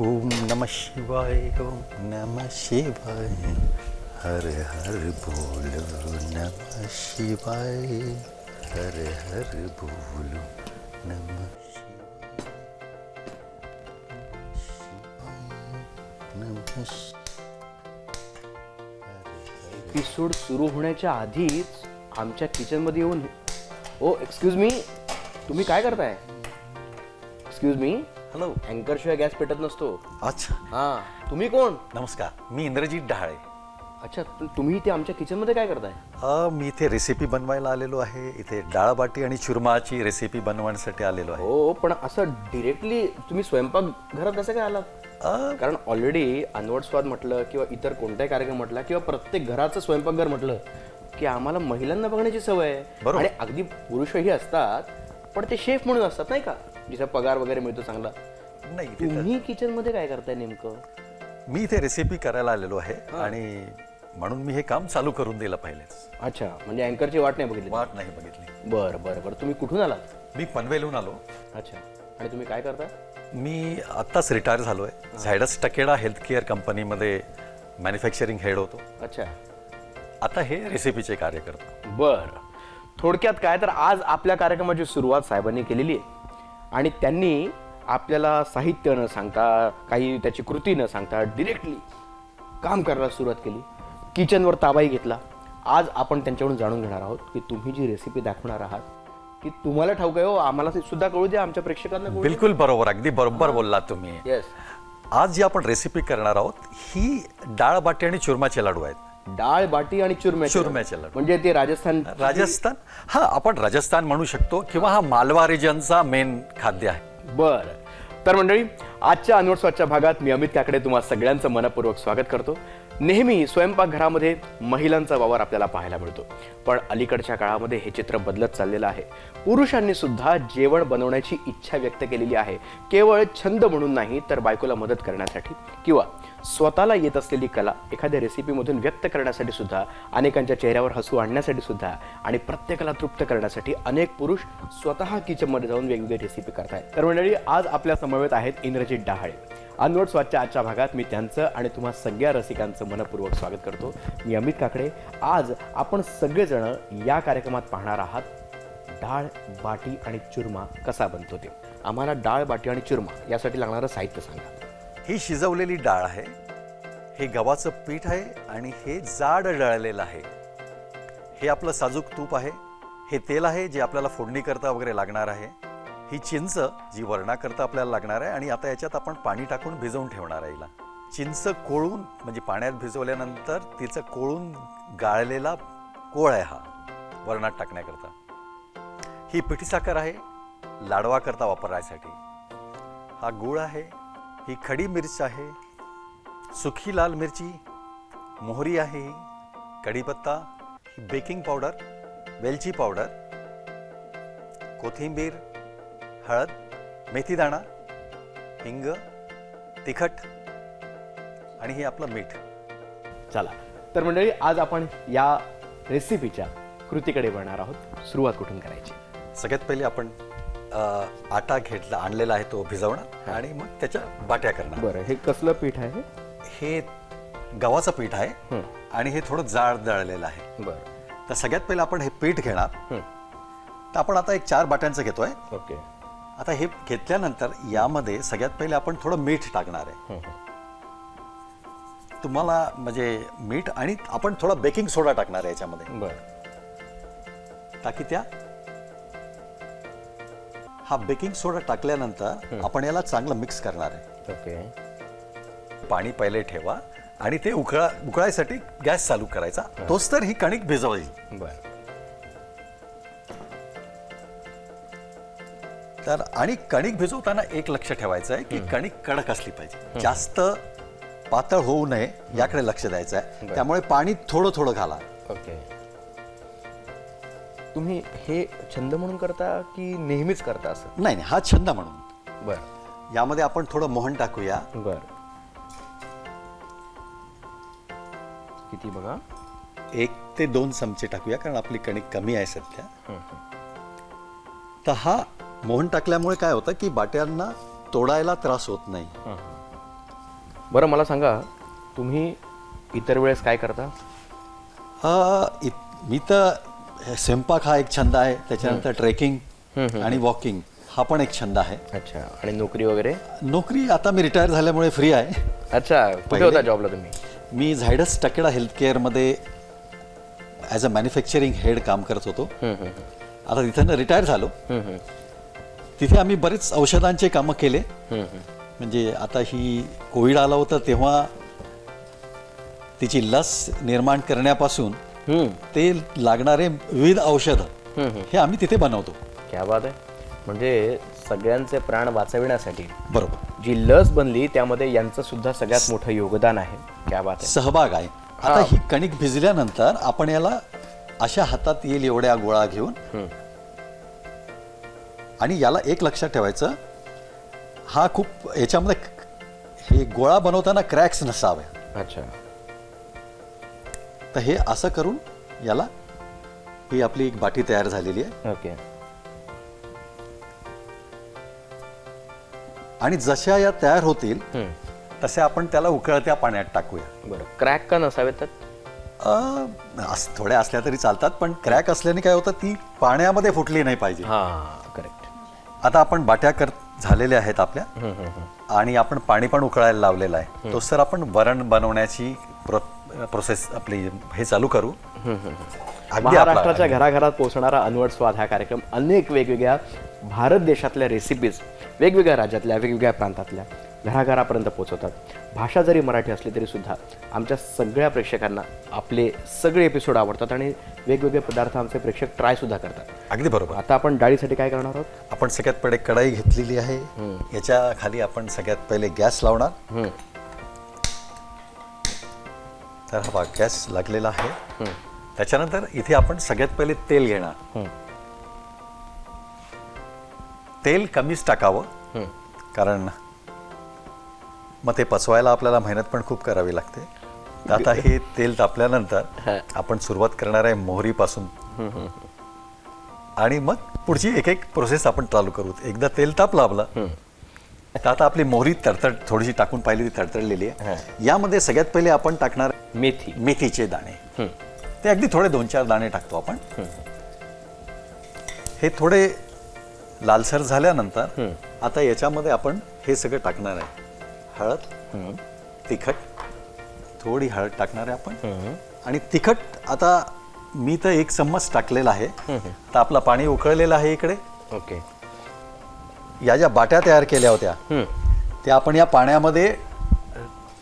ओम नम शिवाय ओम नम शिवाय। हर हर बोलो नम शिवाय। हर हर बोलो नम एपिसोड सुरू होण्याच्या आधीच आमच्या किचनमध्ये येऊन ओ एक्सक्यूज मी तुम्ही काय करताय? एक्सक्यूज मी हॅलो अँकर शिवाय गॅस पेटत नसतो. अच्छा. हा. तुम्ही कोण? नमस्कार मी इंद्रजीत डहाळे अच्छा तु- तुम्ही इथे आमच्या किचनमध्ये काय करताय? अ, मी इथे रेसिपी बनवायला आलेलो आहे. इथे डाळबाटी आणि चुरमाची रेसिपी बनवण्यासाठी आलेलो आहे. हो पण असं डिरेक्टली तुम्ही स्वयंपाक घरात कसं काय आलात? अ, कारण ऑलरेडी अनवट स्वाद म्हटलं किंवा इतर कोणताही कार्यक्रम म्हटला किंवा प्रत्येक घराचं स्वयंपाकघर म्हटलं की आम्हाला महिलांना बघण्याची सवय आहे. बरोबर. आणि अगदी पुरुषही असतात पण ते शेफ म्हणून असतात नाही का? जिचा पगार वगैरे मिळतो चांगला. नाही तिथं- तुम्ही किचनमध्ये काय करताय नेमकं? मी इथे रेसिपी करायला आलेलो आहे आणि म्हणून मी हे काम चालू करून दिलं पहिलेच. अच्छा म्हणजे अँकरची वाट नाही बघितली? वाट नाही बघितली. बरं बरं बरं. तुम्ही कुठून आलात? मी पनवेलहून आलो. अच्छा. आणि तुम्ही काय करता? मी आत्ताच रिटायर झालो आहे झायडस टकेडा हेल्थ केअर कंपनीमध्ये मॅन्युफॅक्चरिंग हेड होतो. अच्छा. आता हे रेसिपीचे कार्य करतो. बरं. थोडक्यात काय? तर आज आपल्या कार्यक्रमाची सुरुवात साहेबांनी केलेली आहे. आणि त्यांनी आपल्याला साहित्य न सांगता काही त्याची कृती न सांगता डिरेक्टली काम करायला सुरुवात केली. किचनवर ताबाई घेतला. आज आपण त्यांच्याकडून जाणून घेणार आहोत की तुम्ही जी रेसिपी दाखवणार आहात ती तुम्हाला ठाऊक आहे हो. आम्हाला सुद्धा कळू द्या आमच्या प्रेक्षकांना कळू बिलकुल बरोबर अगदी बरोबर बोललात तुम्ही. येस आज जी आपण रेसिपी करणार आहोत ही डाळ बाटी आणि चुरमाचे लाडू आहेत. डाळ बाटी आणि चुरम्याचे चुरम्याचे लाडू. म्हणजे ते राजस्थान राजस्थान? हा आपण राजस्थान म्हणू शकतो किंवा हा मालवा रिजनचा मेन खाद्य आहे. बर. तर मंडळी आजच्या अनवटस्वादच्या भागात मी अमित काकडे तुम्हा सगळ्यांचं मनपूर्वक स्वागत करतो. नेहमी स्वयंपाकघरामध्ये महिलांचा वावर आपल्याला पाहायला मिळतो. पण अलीकडच्या काळामध्ये हे चित्र बदलत चाललेलं आहे. पुरुषांनी सुद्धा जेवण बनवण्याची इच्छा व्यक्त केलेली आहे. केवळ छंद म्हणून नाही तर बायकोला मदत करण्यासाठी. किंवा स्वतःला येत असलेली कला एखाद्या रेसिपीमधून व्यक्त करण्यासाठी सुद्धा अनेकांच्या चेहऱ्यावर हसू आणण्यासाठी सुद्धा आणि प्रत्येकाला तृप्त करण्यासाठी अनेक पुरुष स्वतः किचनमध्ये जाऊन वेगवेगळी रेसिपी करतायत. तर मंडळी आज आपल्या समवेत आहेत इंद्रजित डहाळे. अनवट स्वादच्या आजच्या भागात मी त्यांचं आणि तुम्हा सगळ्या रसिकांचं मनपूर्वक स्वागत करतो. मी अमित काकडे. आज आपण सगळेजण या कार्यक्रमात पाहणार आहात डाळ बाटी आणि चुरमा कसा बनतो ते. आम्हाला डाळ बाटी आणि चुरमा यासाठी लागणारं साहित्य सांगा. ही शिजवलेली डाळ आहे. हे गव्हाचं पीठ आहे आणि हे जाड डळलेलं आहे. हे आपलं साजूक तूप आहे. हे तेल आहे जे आपल्याला फोडणी करता वगैरे लागणार आहे. ही चिंच जी वरणाकरता आपल्याला लागणार आहे आणि आता याच्यात आपण पाणी टाकून भिजवून ठेवणार आहे हिला. चिंच कोळून म्हणजे पाण्यात भिजवल्यानंतर तिचं कोळून गाळलेला कोळ आहे हा वरणात टाकण्याकरता. ही पिठी साखर आहे लाडवाकरता वापरायसाठी हा गूळ आहे ही खडी मिरच आहे. सुखी लाल मिरची मोहरी आहे ही कढीपत्ता ही बेकिंग पावडर वेलची पावडर कोथिंबीर हळद मेथीदाणा हिंग तिखट आणि हे आपलं मीठ. चला तर मंडळी आज आपण या रेसिपीच्या कृतीकडे वळणार आहोत. सुरुवात कुठून करायची? सगळ्यात पहिले आपण आटा घेतला आणलेला आहे तो भिजवणार आणि मग त्याच्या बाट्या करणार. बरं हे कसलं पीठ आहे हे? गव्हाचं पीठ आहे हं. आणि हे थोडं जाड दळलेलं आहे. बरं. तर सगळ्यात पहिलं आपण हे पीठ घेणार. तर आपण आता एक चार बाट्यांचं घेतोय. ओके. आता हे घेतल्यानंतर यामध्ये सगळ्यात पहिले आपण थोडं मीठ टाकणार आहे. तुम्हाला म्हणजे मीठ आणि आपण थोडा बेकिंग सोडा टाकणार आहे याच्यामध्ये. बरं. ताकी त्या. हा बेकिंग सोडा टाकल्यानंतर आपण याला चांगलं मिक्स करणार आहे. ओके. पाणी पहिले ठेवा आणि ते उकळा उकळायसाठी गॅस चालू करायचा. तोच तर ही कणिक भिजवायची बरं. तर आणि कणिक भिजवताना एक लक्ष ठेवायचं आहे की कणिक कडक असली पाहिजे. जास्त पातळ होऊ नये याकडे लक्ष द्यायचं आहे. त्यामुळे पाणी थोडं थोडं घाला. ओके. तुम्ही हे छंद म्हणून करता की नेहमीच करता असं? नाही नाही हा छंद म्हणून. बर. यामध्ये आपण थोडं मोहन टाकूया. बर. किती बघा? एक ते दोन चमचे टाकूया कारण आपली कणिक कमी आहे सध्या. तर हा मोहन टाकल्यामुळे काय होतं की बाट्यांना तोडायला त्रास होत नाही. बरं मला सांगा तुम्ही इतर वेळेस काय करता? अ, इत- मी तर स्वयंपाक हा एक छंद आहे. त्याच्यानंतर ट्रेकिंग आणि वॉकिंग हा पण एक छंद आहे. अच्छा. आणि नोकरी वगैरे? नोकरी आता मी रिटायर झाल्यामुळे फ्री आहे. अच्छा. कुठे पहिले- होता जॉबला तुम्ही? मी झायडस टकेडा हेल्थ केअरमध्ये ॲज अ मॅन्युफॅक्चरिंग हेड काम करत होतो. आता तिथं रिटायर झालो. तिथे आम्ही बरेच औषधांचे कामं केले. म्हणजे आता ही कोविड आला होता तेव्हा तिची लस निर्माण करण्यापासून ते लागणारे विविध औषधं हे आम्ही तिथे बनवतो. क्या बात आहे. म्हणजे सगळ्यांचे प्राण वाचविण्यासाठी बरोबर. जी लस बनली त्यामध्ये यांचं सुद्धा सगळ्यात मोठं योगदान आहे. क्या बात आहे. सहभाग आहे. आता ही कणिक भिजल्यानंतर आपण याला अशा हातात येईल एवढ्या गोळा घेऊन आणि याला एक लक्षात ठेवायचं हा खूप याच्यामध्ये क- हे गोळा बनवताना क्रॅक्स नसावे अच्छा. तर हे असं करून याला ही आपली एक बाटी तयार झालेली आहे. ओके. आणि जशा या तयार होतील तसे आपण त्याला उकळत्या पाण्यात टाकूया. बरं. क्रॅक का नसावेत त्यात? अं, अस- थोड्या असल्या तरी चालतात पण क्रॅक असल्याने काय होतं ती पाण्यामध्ये फुटली नाही पाहिजे. हां करेक्ट आता आपण बाट्या कर झालेल्या आहेत आपल्या आणि आपण पाणी पण उकळायला लावलेलं आहे. तो सर आपण वरण बनवण्याची प्रो- प्रोसेस आपली हे चालू करू. महाराष्ट्राच्या घराघरात पोहोचणारा अनवट स्वाद हा कार्यक्रम अनेक वेगवेगळ्या भारत देशातल्या रेसिपीज वेगवेगळ्या राज्यातल्या वेगवेगळ्या प्रांतातल्या घराघरापर्यंत पोहोचवतात. भाषा जरी मराठी असली तरी सुद्धा आमच्या सगळ्या प्रेक्षकांना आपले सगळे एपिसोड आवडतात आणि वेगवेगळे पदार्थ आमचे प्रेक्षक ट्राय सुद्धा करतात. अगदी बरोबर. आता आपण डाळीसाठी काय करणार आहोत? आपण सगळ्यात पहिले कढाई घेतलेली आहे. याच्या खाली आपण सगळ्यात पहिले गॅस लावणार. तर हा गॅस लागलेला आहे. त्याच्यानंतर इथे आपण सगळ्यात पहिले तेल घेणार. तेल कमीच टाकावं. कारण मग ते पचवायला आपल्याला मेहनत पण खूप करावी लागते. आता हे तेल तापल्यानंतर आपण सुरुवात करणार आहे मोहरीपासून. आणि मग पुढची एक एक प्रोसेस आपण चालू करू. एकदा तेल तापलं आपलं. तर आता आपली मोहरी तडतड थोडीशी टाकून पाहिली ती तडतडलेली आहे. यामध्ये सगळ्यात पहिले आपण टाकणार मेथी. मेथीचे दाणे. ते अगदी थोडे दोन चार दाणे टाकतो आपण. हे. थोडे लालसर झाल्यानंतर आता याच्यामध्ये आपण हे सगळं टाकणार आहे. हळद तिखट थोडी हळद टाकणार आहे आपण. आणि तिखट आता मी तर एक चम्मच टाकलेला आहे. तर आपलं पाणी उकळलेलं आहे इकडे. ओके. या ज्या बाट्या तयार केल्या होत्या त्या आपण या पाण्यामध्ये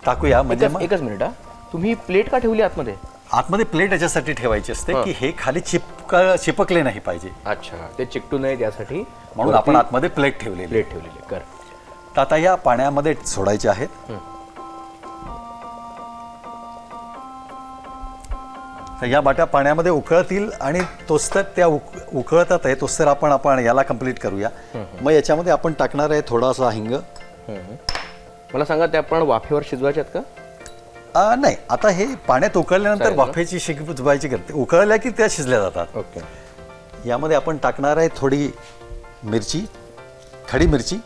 टाकूया. म्हणजे एकच मिनिट तुम्ही प्लेट का ठेवली आतमध्ये? आतमध्ये प्लेट याच्यासाठी ठेवायची असते की हे खाली चिपक चिपकले नाही पाहिजे. अच्छा ते चिकटू नये त्यासाठी म्हणून आपण आतमध्ये प्लेट ठेवलेली. प्लेट ठेवलेली. कर तर आता या पाण्यामध्ये सोडायचे आहेत तर या बाट्या पाण्यामध्ये उकळतील आणि तोस्तर त्या उक उकळतात आहे तोस्तर आपण आपण याला कंप्लीट करूया. मग याच्यामध्ये आपण टाकणार आहे थोडासा हिंग. मला सांगा ते आपण वाफेवर शिजवायचे आहेत का? आ, नाही. आता हे पाण्यात उकळल्यानंतर चालेल. ना? वाफेची शिजवायची करते. उकळल्या की त्या शिजल्या जातात. ओके. यामध्ये आपण टाकणार आहे थोडी मिरची खडी मिरची.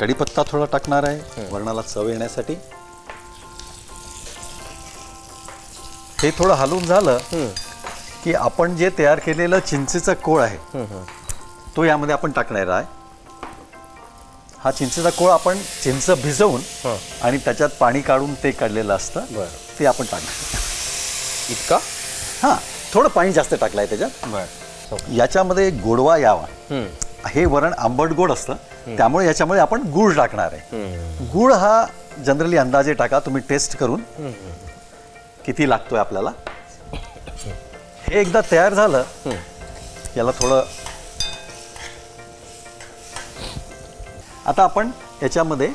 कढीपत्ता थोडा टाकणार आहे वर्णाला चव येण्यासाठी. हे थोडं हलवून झालं की आपण जे तयार केलेलं चिंचेचा कोळ आहे तो यामध्ये आपण टाकणार आहे. हा चिंचेचा कोळ आपण चिंच भिजवून आणि त्याच्यात पाणी काढून ते काढलेलं असतं बरं. ते आपण टाकणार. इतका? हां थोडं पाणी जास्त टाकलंय त्याच्यात. बर. याच्यामध्ये गोडवा यावा. हे वरण आंबट गोड असतं त्यामुळे याच्यामध्ये आपण गुळ टाकणार आहे. गुळ हा जनरली अंदाजे टाका तुम्ही टेस्ट करून. किती लागतोय आपल्याला? हे एकदा तयार झालं याला थोडं आता आपण याच्यामध्ये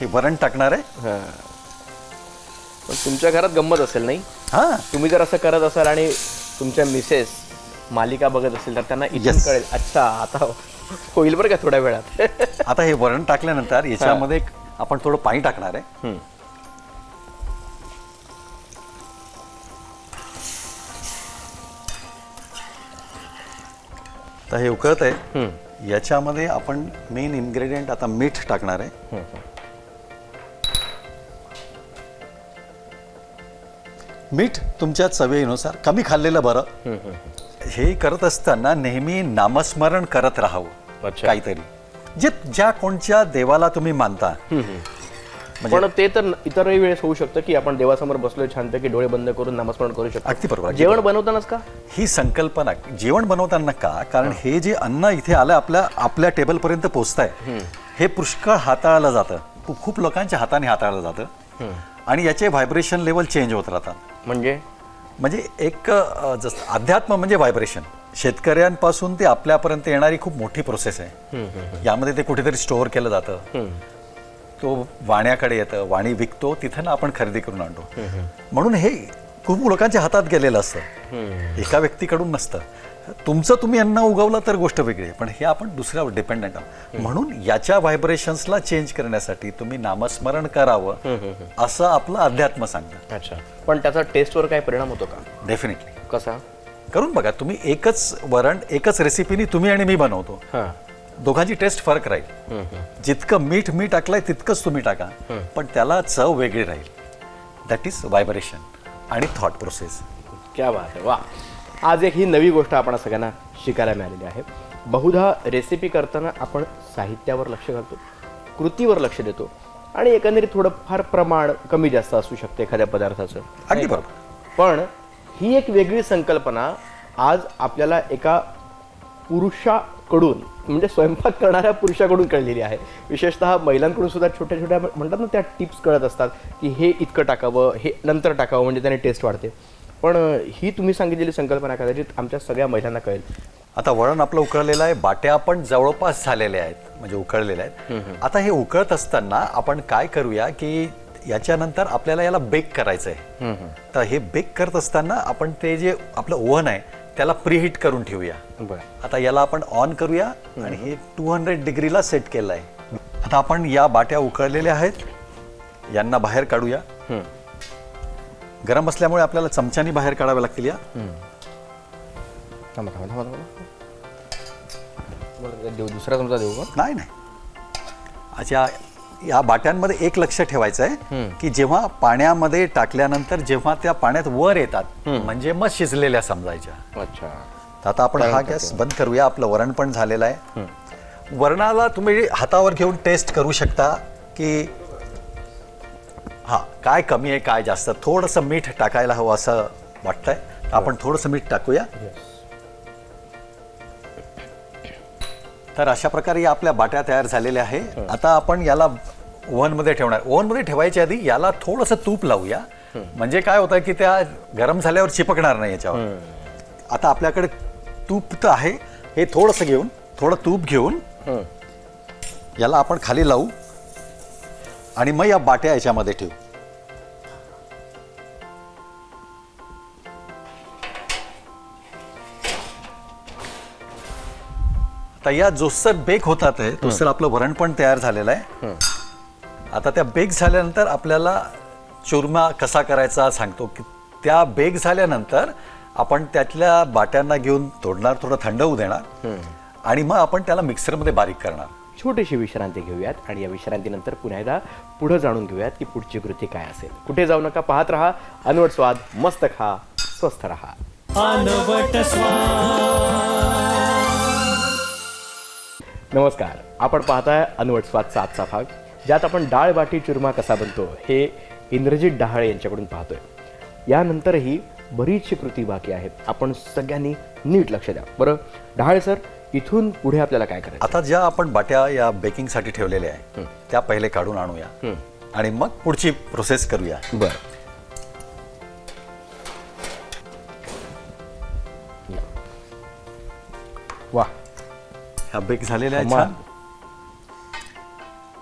हे वरण टाकणार आहे हां. पण तुमच्या घरात गंमत असेल नाही हां तुम्ही जर असं करत असाल आणि तुमच्या मिसेस मालिका बघत असेल तर त्यांना इथून Yes. कळेल अच्छा आता होईल बरं का थोड्या वेळात आता हे वरण टाकल्यानंतर याच्यामध्ये एक आपण थोडं पाणी टाकणार आहे हम्म. तर हे उकळत आहे. याच्यामध्ये आपण मेन इन्ग्रेडियंट आता मीठ टाकणार आहे. मीठ तुमच्या चवीनुसार कमी खाल्लेलं बरं. हे करत असताना नेहमी नामस्मरण करत राहावं. काहीतरी. जे ज्या कोणत्या देवाला तुम्ही मानता पण ते तर इतरही वेळेस होऊ शकतं की आपण देवासमोर बसलोय छानपैकी डोळे बंद करून नामस्मरण करू शकतो. अगदी बरोबर जेवण बनवतानाच का? ही संकल्पना जेवण बनवताना का? कारण हे. जे अन्न इथे आलं आपल्या आपल्या टेबलपर्यंत पोचत आहे हे पुष्कळ हाताळलं जातं. खूप- लोकांच्या हाताने हाताळलं जातं. आणि याचे व्हायब्रेशन लेवल चेंज होत राहतात. म्हणजे? म्हणजे एक जसं अध्यात्म म्हणजे व्हायब्रेशन शेतकऱ्यांपासून ते आपल्यापर्यंत येणारी खूप मोठी प्रोसेस आहे. यामध्ये ते कुठेतरी स्टोअर केलं जातं. तो वाण्याकडे येतं वाणी विकतो तिथं ना आपण खरेदी करून आणतो. म्हणून हे खूप लोकांच्या हातात गेलेलं असतं. एका व्यक्तीकडून नसतं. तुमचं तुम्ही अन्न उगवलं तर गोष्ट वेगळी आहे पण हे आपण दुसऱ्यावर डिपेंडंट आहोत. म्हणून याच्या व्हायब्रेशन्सला चेंज करण्यासाठी तुम्ही नामस्मरण करावं असं आपलं अध्यात्म सांगतं. अच्छा. पण त्याचा टेस्टवर काय परिणाम होतो का? डेफिनेटली कसा? करून बघा तुम्ही एकच वरण एकच रेसिपीनी तुम्ही आणि मी बनवतो. दोघांची टेस्ट फरक राहील. जितकं मीठ मी टाकलंय तितकंच तुम्ही टाका. पण त्याला चव वेगळी राहील. दॅट इज व्हायब्रेशन आणि थॉट प्रोसेस क्या बात आहे वा आज एक ही नवी गोष्ट आपण सगळ्यांना शिकायला मिळालेली आहे. बहुधा रेसिपी करताना आपण साहित्यावर लक्ष घालतो कृतीवर लक्ष देतो आणि एकंदरीत थोडं फार प्रमाण कमी जास्त असू शकते एखाद्या पदार्थाचं. अगदी बरोबर. पण ही एक वेगळी संकल्पना आज आपल्याला एका पुरुषाकडून म्हणजे स्वयंपाक करणाऱ्या पुरुषाकडून कळलेली आहे. विशेषतः महिलांकडून सुद्धा छोट्या छोट्या म्हणतात ना त्या टिप्स कळत असतात की हे इतकं टाकावं हे नंतर टाकावं म्हणजे त्याने टेस्ट वाढते. पण ही तुम्ही सांगितलेली संकल्पना कदाचित आमच्या सगळ्या महिलांना कळेल. आता वरण आपलं उकळलेलं आहे बाट्या पण जवळपास झालेल्या आहेत म्हणजे उकळलेल्या आहेत. आता हे उकळत असताना आपण काय करूया की याच्यानंतर आपल्याला याला बेक करायचं आहे तर हे बेक करत असताना आपण ते जे आपलं ओव्हन आहे त्याला प्रीहीट करून ठेवूया. बरं. आता याला आपण ऑन करूया आणि हे टू हंड्रेड डिग्रीला सेट केलं आहे आता आपण या बाट्या उकळलेल्या आहेत. यांना बाहेर काढूया. गरम असल्यामुळे आपल्याला चमच्यानी बाहेर काढाव्या लागतील या. थांबा थांबा थांबा थांबा. तुम्हाला देऊ दुसरा चमचा देऊ का? नाही नाही. अच्छा या बाट्यांमध्ये एक लक्ष ठेवायचं आहे की जेव्हा पाण्यामध्ये टाकल्यानंतर जेव्हा त्या पाण्यात वर येतात म्हणजे मग शिजलेल्या समजायच्या. अच्छा. तर आता आपण हा गॅस बंद करूया आपलं वरण पण झालेलं आहे. वरणाला तुम्ही हातावर घेऊन टेस्ट करू शकता की हा काय कमी आहे काय जास्त? थोडंसं मीठ टाकायला हवं असं वाटतंय. आपण थोडंसं मीठ टाकूया. तर अशा प्रकारे या आपल्या बाट्या तयार झालेल्या आहे. आता आपण याला ओव्हनमध्ये ठेवणार. ओव्हनमध्ये ठेवायच्या आधी याला थोडंसं तूप लावूया. म्हणजे काय होतं की त्या गरम झाल्यावर चिपकणार नाही याच्यावर. आता आपल्याकडे तूप तर आहे. हे थोडंसं घेऊन थोडं तूप घेऊन याला आपण खाली लावू. आणि मग या बाट्या याच्यामध्ये ठेवू. आता या जोसर बेक होतात आहे तोसर आपलं वरण पण तयार झालेलं आहे. आता त्या बेक झाल्यानंतर आपल्याला चुरमा कसा करायचा सांगतो की त्या बेक झाल्यानंतर आपण त्यातल्या बाट्यांना घेऊन तोडणार थोडं थंड होऊ देणार. आणि मग आपण त्याला मिक्सरमध्ये बारीक करणार. छोटीशी विश्रांती घेऊयात आणि या विश्रांतीनंतर पुन्हा एकदा पुढे जाणून घेऊयात की पुढची कृती काय असेल. कुठे जाऊ नका पाहत राहा. अनवट स्वाद मस्त खा स्वस्थ राहा. अनवट नमस्कार. आपण पाहताय अनवट स्वादचा आजचा भाग. ज्यात आपण डाळ बाटी चुरमा कसा बनतो हे इंद्रजित डहाळे यांच्याकडून पाहतोय. यानंतरही बरीचशी कृती बाकी आहेत. आपण सगळ्यांनी नीट लक्ष द्या. बरं डहाळे सर इथून पुढे आपल्याला काय करायचं? आता ज्या आपण बाट्या या बेकिंगसाठी ठेवलेल्या आहे त्या पहिले काढून आणूया. आणि मग पुढची प्रोसेस करूया. बरं. वा ह्या बेक झालेल्या आहेत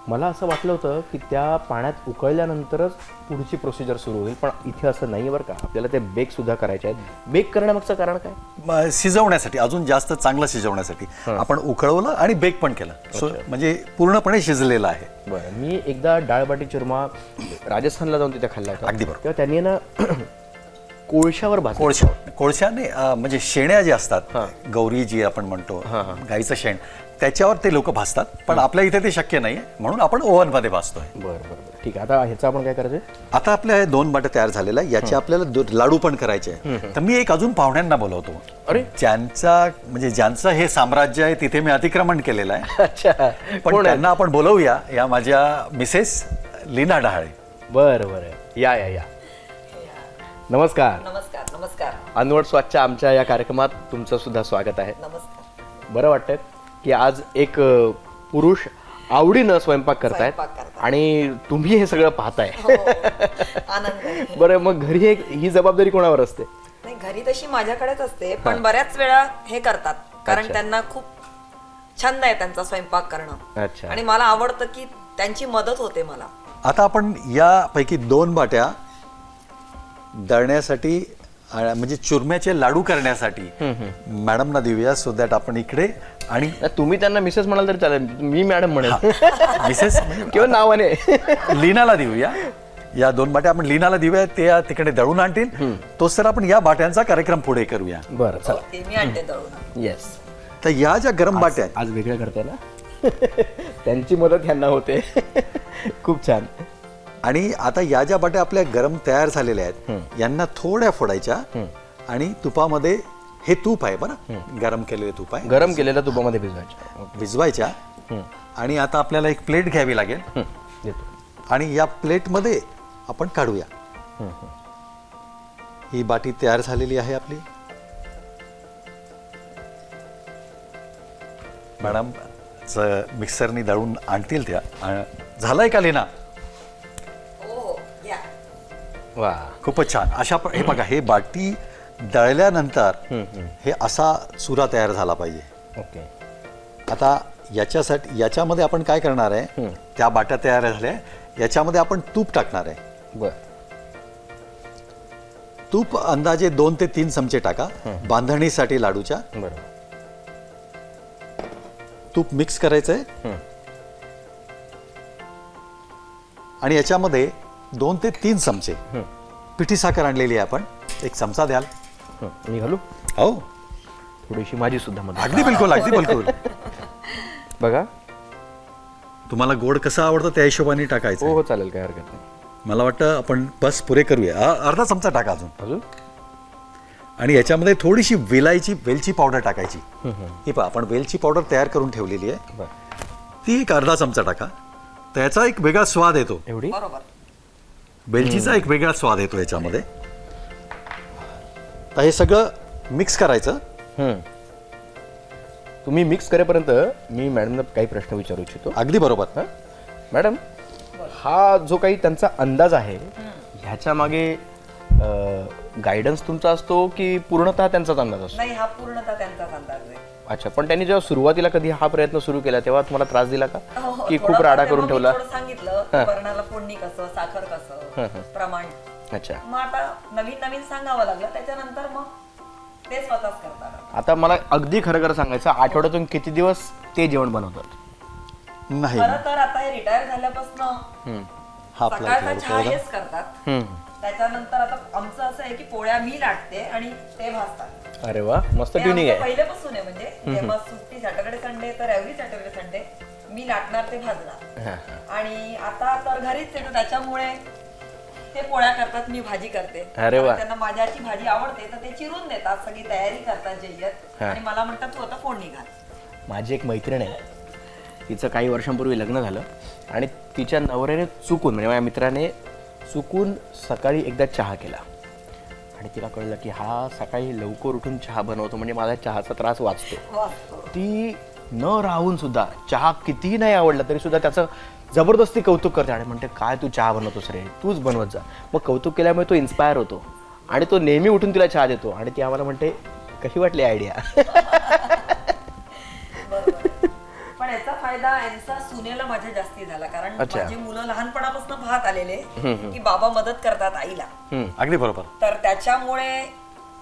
मला असं वाटलं होतं की त्या पाण्यात उकळल्यानंतरच पुढची प्रोसिजर सुरू होईल पण इथे असं नाही बरं का. आपल्याला ते बेक सुद्धा करायचे आहेत. बेक करण्यामागचं कारण काय? शिजवण्यासाठी अजून जास्त चांगलं शिजवण्यासाठी. आपण उकळवलं आणि बेक पण केलं. सो म्हणजे पूर्णपणे शिजलेलं आहे. बरं मी एकदा डाळबाटी चुरमा राजस्थानला जाऊन तिथे खाल्ला होता. अगदी बरोबर. तेव्हा त्यांनी ना कोळशावर भाजलं. कोळशा कोळशाने म्हणजे शेण्या ज्या असतात गौरी जी आपण म्हणतो गाईचं शेण त्याच्यावर ते लोक भाजतात पण आपल्या इथे ते शक्य नाही म्हणून आपण ओव्हनमध्ये भाजतोय बरं बरं बरं. ठीक आहे. आता ह्याचं आपण काय करायचं? आता आपल्या हे दोन बाटे तयार झालेल्या आहे. याचे आपल्याला दो- लाडू पण करायचे आहे. तर मी एक अजून पाहुण्यांना बोलवतो. अरे. ज्यांचा म्हणजे ज्यांचं हे साम्राज्य आहे तिथे मी अतिक्रमण केलेलं आहे. अच्छा. पण कोण आहे? त्यांना आपण बोलवूया या माझ्या मिसेस लीना डहाळे. बरं बरं. या या या. नमस्कार. नमस्कार नमस्कार. अनवट स्वच्छ आमच्या या कार्यक्रमात तुमचं सुद्धा स्वागत आहे. नमस्कार. बरं वाटतं की आज एक पुरुष आवडीनं स्वयंपाक करतायत स्वयंपाक. आणि तुम्ही हे सगळं पाहताय. हो आनंद आहे. बरं मग घरी एक ही जबाबदारी कोणावर असते? नाही घरी तशी माझ्याकडेच असते पण बऱ्याच वेळा हे करतात कारण अच्छा. त्यांना खूप छंद आहे त्यांचा स्वयंपाक करणं. अच्छा. आणि मला आवडतं की त्यांची मदत होते मला. आता आपण यापैकी दोन बाट्या दळण्यासाठी अं, म्हणजे चुरम्याचे लाडू करण्यासाठी मॅडमना देऊया सो दॅट आपण इकडे आणि तुम्ही त्यांना मिसेस म्हणाल तरी चालेल. मी मॅडम म्हणेल. मिसेस किंवा नावाने. लीनाला देऊया. या दोन बाट्या आपण लीनाला देऊया. ते या तिकडे दळून आणतील. तोच तर आपण या बाट्यांचा कार्यक्रम पुढे करूया. बरं चला. ते येस तर या ज्या गरम बाट्या आहेत आज वेगळं करते ना? त्यांची मदत ह्यांना होते. खूप छान. आणि आता या ज्या बाट्या आपल्या गरम तयार झालेल्या आहेत यांना थोड्या फोडायच्या आणि तुपामध्ये हे तूप आहे बरं. गरम केलेले तूप आहे. गरम केलेल्या तुपामध्ये भिजवायच्या. भिजवायच्या आणि आता आपल्याला एक प्लेट घ्यावी लागेल. आणि या प्लेटमध्ये आपण काढूया. ही बाटी तयार झालेली आहे आपली. मॅडम मिक्सरनी दळून आणतील त्या. आ- झालंय का लेना? हो या. वा. खूपच छान. अशा हे बघा हे बाटी दळल्यानंतर हे असा चुरा तयार झाला पाहिजे. ओके. आता याच्यासाठी याच्यामध्ये आपण काय करणार आहे? त्या बाट्या तयार झाल्या. याच्यामध्ये आपण तूप टाकणार आहे. बर. तूप अंदाजे दोन ते तीन चमचे टाका. बांधणीसाठी लाडूच्या. तूप मिक्स करायचंय. आणि याच्यामध्ये दोन ते तीन चमचे. पिठी साखर आणलेली आहे आपण. एक चमचा द्याल. हं, मी घालू? हो. थोडीशी माझी सुद्धा मदत अगदी बिलकुल अगदी बिलकुल. बघा. तुम्हाला गोड कसं आवडतं त्या हिशोबाने हो टाकायचं. हो चालेल काय हरकत नाही. मला वाटतं आपण बस पुरे करूया. अ- अर्धा चमचा टाका अजून. अजून? आणि याच्यामध्ये थोडीशी वेलायची वेलची पावडर टाकायची. ही पहा आपण वेलची पावडर तयार करून ठेवलेली आहे. बर. ती एक अर्धा चमचा टाका. त्याचा एक वेगळा स्वाद येतो. एवढी? बरोबर. वेलचीचा एक वेगळा स्वाद येतो याच्यामध्ये. तर हे सगळं मिक्स करायचं. हं. तुम्ही मिक्स करेपर्यंत मी मॅडमला काही प्रश्न विचारू इच्छितो. अगदी बरोबर. हं? मॅडम हा जो काही त्यांचा अंदाज आहे ह्याच्या मागे गायडन्स तुमचा असतो की पूर्णतः त्यांचाच अंदाज असतो? नाही हा पूर्णतः त्यांचाच अंदाज आहे. अच्छा पण त्यांनी जेव्हा सुरुवातीला कधी हा प्रयत्न सुरू केला तेव्हा तुम्हाला त्रास दिला का? हो, हो, की खूप थोडंफार राडा तेव्हा करून मी ठेवला? थोडं सांगितलं की वरणाला फोडणी कसं साखर कसं प्रमाण. अच्छा. मग आता नवीन नवीन सांगावं लागलं त्याच्यानंतर मग ते स्वतःच करतात. आता मला अगदी खरं खरं सांगायचं आठवड्यातून किती दिवस ते जेवण बनवतात? नाही. खरं तर आता हे रिटायर झाल्यापासून हा आपला सकाळचा चहा. हेच करतात. हं. त्याच्यानंतर आता आमचं असं आहे की पोळ्या मी लाटते आणि ते भाजतात. अरे वा मस्त हे ट्युनिंग आमचं आहे. पहिल्यापासून आहे म्हणजे जेव्हा सुट्टी सॅटर्डे संडे तर एव्हरी सॅटर्डे संडे मी लाटणार ते भाजणार. हां, हां. आणि आता तर घरीच आहे तर त्याच्यामुळे ते पोळ्या करतात मी भाजी करते. अरे वा. त्यांना माझ्या हातची भाजी आवडते तर ते चिरून देतात सगळी तयारी करतात जय्यत. हा. आणि मला म्हणतात तू आता फोडणी घाल. माझी एक मैत्रीण आहे. तिचं काही वर्षांपूर्वी लग्न झालं आणि तिच्या नवऱ्याने चुकून म्हणजे माझ्या मित्राने चुकून सकाळी एकदा चहा केला. आणि तिला कळलं की हा सकाळी लवकर उठून चहा बनवतो म्हणजे माझा चहाचा त्रास वाचतो. वाचतो. ती न राहून सुद्धा चहा कितीही नाही आवडला तरी सुद्धा त्याचं जबरदस्ती कौतुक करते. आणि म्हणते काय तू चहा बनवतोस रे? तूच बनवत जा. मग कौतुक केल्यामुळे तो इन्स्पायर होतो. आणि तो नेहमी उठून तिला चहा देतो. आणि ती आम्हाला म्हणते कशी वाटली आयडिया पण याचा फायदा यांचा सुनेला माझ्या जास्ती झाला. कारण माझी मुलं लहानपणापासून पाहत आलेले की बाबा मदत करतात आईला. अगदी बरोबर. तर त्याच्यामुळे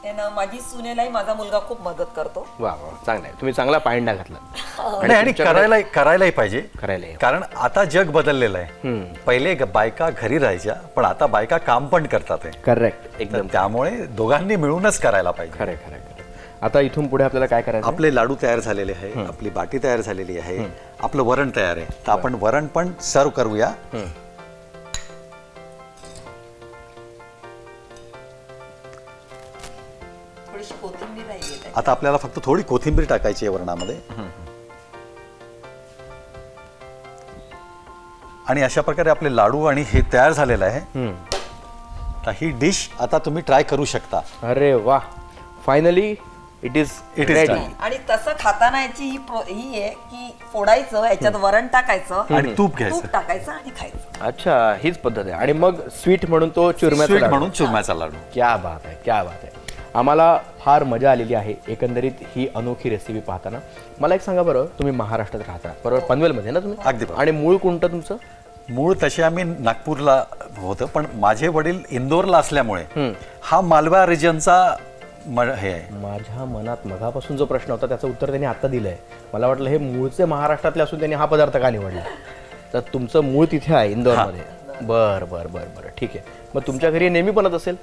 ना, माझी सुनेलाही माझा मुलगा खूप मदत करतो. वा वा चांगलं आहे. तुम्ही चांगला पायंडा घातला. आणि आणि करायला करायलाही पाहिजे. करायलाही. कारण आता जग बदललेलं आहे. पहिले ग- बायका घरी राहायच्या पण आता बायका काम पण करतात आहे. करेक्ट तर एकदम. त्यामुळे दोघांनी मिळूनच करायला पाहिजे. खरंय खरंय आता इथून पुढे आपल्याला काय करायचं? आपले लाडू तयार झालेले आहे आपली बाटी तयार झालेली आहे आपलं वरण तयार आहे. तर आपण वरण पण सर्व करूया. आता आपल्याला फक्त थोडी कोथिंबीर टाकायची आहे वरणामध्ये. आणि अशा प्रकारे आपले लाडू आणि हे तयार झालेलं आहे. तर ही डिश आता तुम्ही ट्राय करू शकता. अरे वा. Finally it is It is ready done. आणि तसं खाताना याची ही प्रो- ही आहे की फोडायचं याच्यात वरण टाकायचं आणि तूप घ्यायचं. तूप टाकायचं आणि खायचं. अच्छा हीच पद्धत आहे. आणि मग स्वीट म्हणून तो चुरम्याचा स्वीट लाडू. म्हणून चुरम्याचा लाडू. क्या बात आहे क्या बात आहे. आम्हाला फार मजा आलेली आहे. एकंदरीत ही अनोखी रेसिपी पाहताना. मला एक सांगा बरं तुम्ही महाराष्ट्रात राहता. बरोबर पनवेलमध्ये ना तुम्ही? अगदी. आणि मूळ कोणतं तुमचं? मूळ तसे आम्ही नागपूरला होतं पण माझे वडील इंदोरला असल्यामुळे हा मालवा रिजनचा म- हे आहे. माझ्या मनात मगापासून जो प्रश्न होता त्याचं उत्तर त्यांनी आता दिलंय. मला वाटलं हे मूळचे महाराष्ट्रातले असून त्यांनी हा पदार्थ का निवडला? तर तुमचं मूळ तिथे आहे इंदोरमध्ये. बर बर बर बर. ठीक आहे. मग तुमच्या घरी हे नेहमी बनत असेल?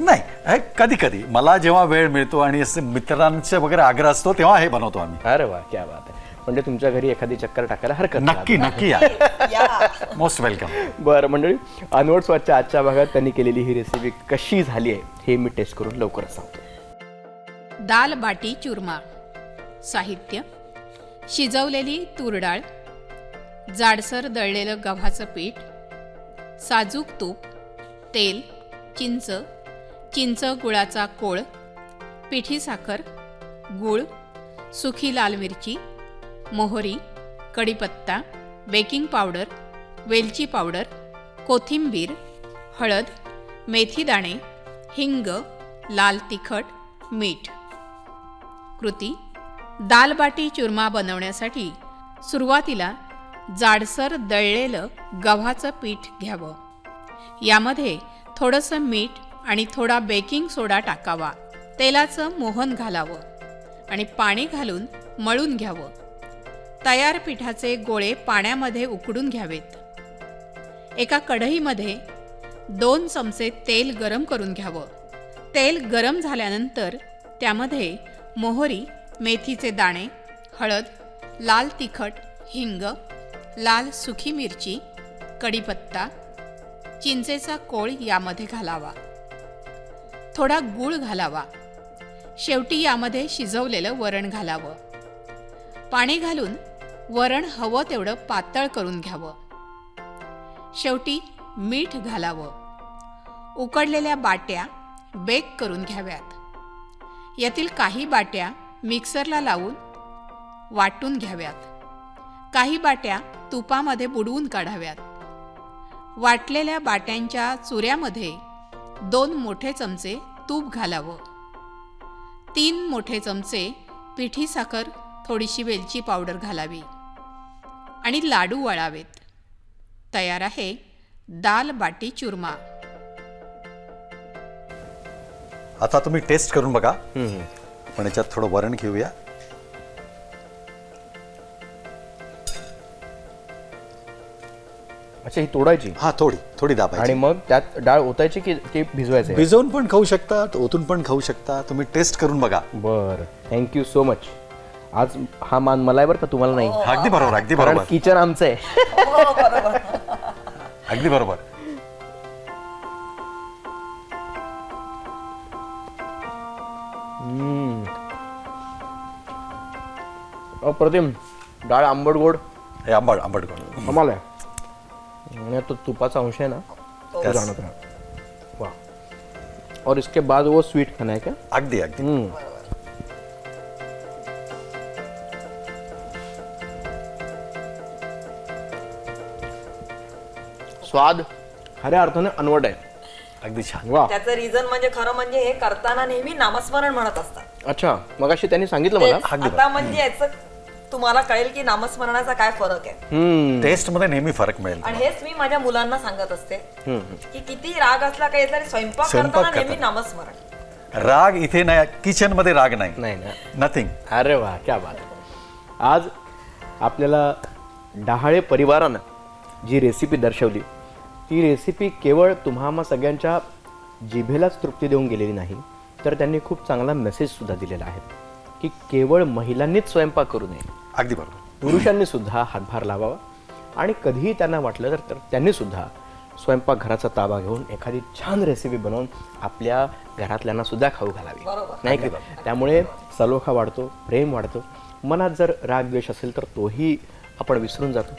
नाही हे कधी कधी मला जेव्हा वेळ मिळतो आणि असे मित्रांचे वगैरे आग्रह असतो तेव्हा हे बनवतो आम्ही. अरे वा क्या बात आहे. म्हणजे तुमच्या घरी एखादी चक्कर टाकायला हरकत नाही. नक्की नक्की या. मोस्ट वेलकम बरं मंडळी अनवट स्वच्छ आजच्या भागात त्यांनी केलेली ही रेसिपी कशी झाली आहे हे मी टेस्ट करून लवकरच सांगतो. दाल बाटी चुरमा. साहित्य. शिजवलेली तूर डाळ जाडसर दळलेलं गव्हाचं पीठ. साजूक तूप. तेल. चिंच. किंच गुळाचा कोळ पिठी साखर गूळ सुखी लाल मिरची मोहरी कढीपत्ता बेकिंग पावडर वेलची पावडर कोथिंबीर हळद मेथी दाणे हिंग लाल तिखट मीठ. कृती दालबाटी चुरमा बनवण्यासाठी सुरुवातीला जाडसर दळलेलं गव्हाचं पीठ घ्यावं. यामध्ये थोडंसं मीठ आणि थोडा बेकिंग सोडा टाकावा. तेलाचं मोहन घालावं आणि पाणी घालून मळून घ्यावं. तयार पिठाचे गोळे पाण्यामध्ये उकडून घ्यावेत. एका कढईमध्ये दोन चमचे तेल गरम करून घ्यावं. तेल गरम झाल्यानंतर त्यामध्ये मोहरी मेथीचे दाणे हळद लाल तिखट हिंग लाल सुखी मिरची कढीपत्ता चिंचेचा कोळ यामध्ये घालावा. थोडा गूळ घालावा. शेवटी यामध्ये शिजवलेलं वरण घालावं. पाणी घालून वरण हवं तेवढं पातळ करून घ्यावं. शेवटी मीठ घालावं. उकडलेल्या बाट्या बेक करून घ्याव्यात. यातील काही बाट्या मिक्सरला लावून वाटून घ्याव्यात. काही बाट्या तुपामध्ये बुडवून काढाव्यात. वाटलेल्या बाट्यांच्या चुऱ्यामध्ये दोन मोठे चमचे तूप घालावं. तीन मोठे चमचे पिठी साखर थोडीशी वेलची पावडर घालावी आणि लाडू वळावेत. तयार आहे दाल बाटी चुरमा. आता तुम्ही टेस्ट करून बघा. पण याच्यात थोडं वरण घेऊया. अच्छा ही तोडायची? हा थोडी थोडी आणि दाबायची मग त्यात डाळ ओतायची की की भिजवायचं? भिजवून पण खाऊ शकता ओतून पण खाऊ शकता. तुम्ही टेस्ट करून बघा. बरं. थँक्यू सो मच आज हा मान मला आहे बरं का तुम्हाला नाही? अगदी बरोबर अगदी कारण बरोबर. किचन आमचं आहे हो बरोबर. अगदी बरोबर अप्रतिम डाळ आंबट गोड? हे आंबट आंबट गोड. कमाल आहे. आणि तो तुपाचा अंश है ना तो Yes. जाणवत आहे वाह और इसके बाद वो स्वीट खाना है क्या? अगदी अगदी. हम्म. स्वाद खऱ्या अर्थाने अनवट आहे. अगदी छान. वा. त्याचं रिझन म्हणजे खरं म्हणजे हे करताना नेहमी नामस्मरण म्हणत असतात. अच्छा मग अशी त्यांनी सांगितलं मला. आता म्हणजे याचं तुम्हाला कळेल की नामस्मरणाचा काय फरक आहे. हम्म. टेस्टमध्ये नेहमी फरक मिळेल आणि हेच मी माझ्या मुलांना सांगत असते की किती राग असला काही तरी स्वयंपाक स्वयंपाक करताना नेहमी करताना. नामस्मरण. राग इथे नाही किचनमध्ये राग नाही. नाही ना. नथिंग अरे वा क्या बात. आहे. आज आपल्याला डहाळे परिवारानं जी रेसिपी दर्शवली ती रेसिपी केवळ तुम्हा सगळ्यांच्या जिभेलाच तृप्ती देऊन गेलेली नाही तर त्यांनी खूप चांगला मेसेज सुद्धा दिलेला आहे. की केवळ महिलांनीच स्वयंपाक करू नये. अगदी बरोबर. पुरुषांनी सुद्धा हातभार लावावा आणि कधीही त्यांना वाटलं तर त्यांनी सुद्धा स्वयंपाकघराचा ताबा घेऊन एखादी छान रेसिपी बनवून आपल्या घरातल्यांना सुद्धा खाऊ घालावी. नाही का? त्यामुळे सलोखा वाढतो प्रेम वाढतो. मनात जर राग द्वेष असेल तर तोही आपण विसरून जातो.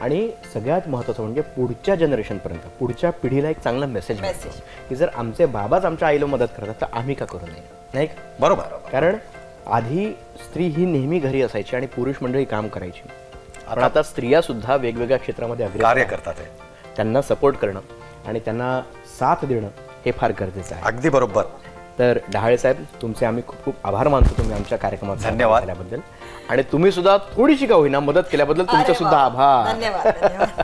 आणि सगळ्यात महत्त्वाचं म्हणजे पुढच्या जनरेशनपर्यंत पुढच्या पिढीला एक चांगला मेसेज मिळतो. की जर आमचे बाबाच आमच्या आईला मदत करतात तर आम्ही का करू नये? नाही का? बरोबर. कारण आधी स्त्री ही नेहमी घरी असायची आणि पुरुष मंडळी काम करायची पण आता स्त्रिया सुद्धा वेगवेगळ्या क्षेत्रामध्ये कार्य. करतात. त्यांना सपोर्ट करणं आणि त्यांना साथ देणं हे फार गरजेचं आहे अगदी बरोबर तर डहाळे साहेब तुमचे आम्ही खूप खूप आभार मानतो तुम्ही आमच्या कार्यक्रमात धन्यवाद. झाल्याबद्दल आणि तुम्ही सुद्धा थोडीशी का होईना मदत केल्याबद्दल तुमचे सुद्धा. आभार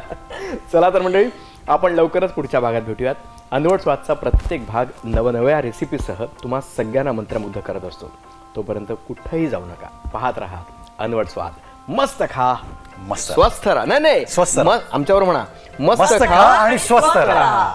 चला तर मंडळी आपण लवकरच पुढच्या भागात भेटूयात अनवट स्वादचा प्रत्येक भाग नवनव्या रेसिपीसह तुम्हा सगळ्यांना मंत्रमुग्ध करत असतो तोपर्यंत कुठंही जाऊ नका. पाहत राहा. अनवट स्वाद. मस्त खा. मस्त. स्वस्थ राहा. नाही नाही. म- आमच्यावर म्हणा. मस्त मस्त खा आणि स्वस्थ राहा.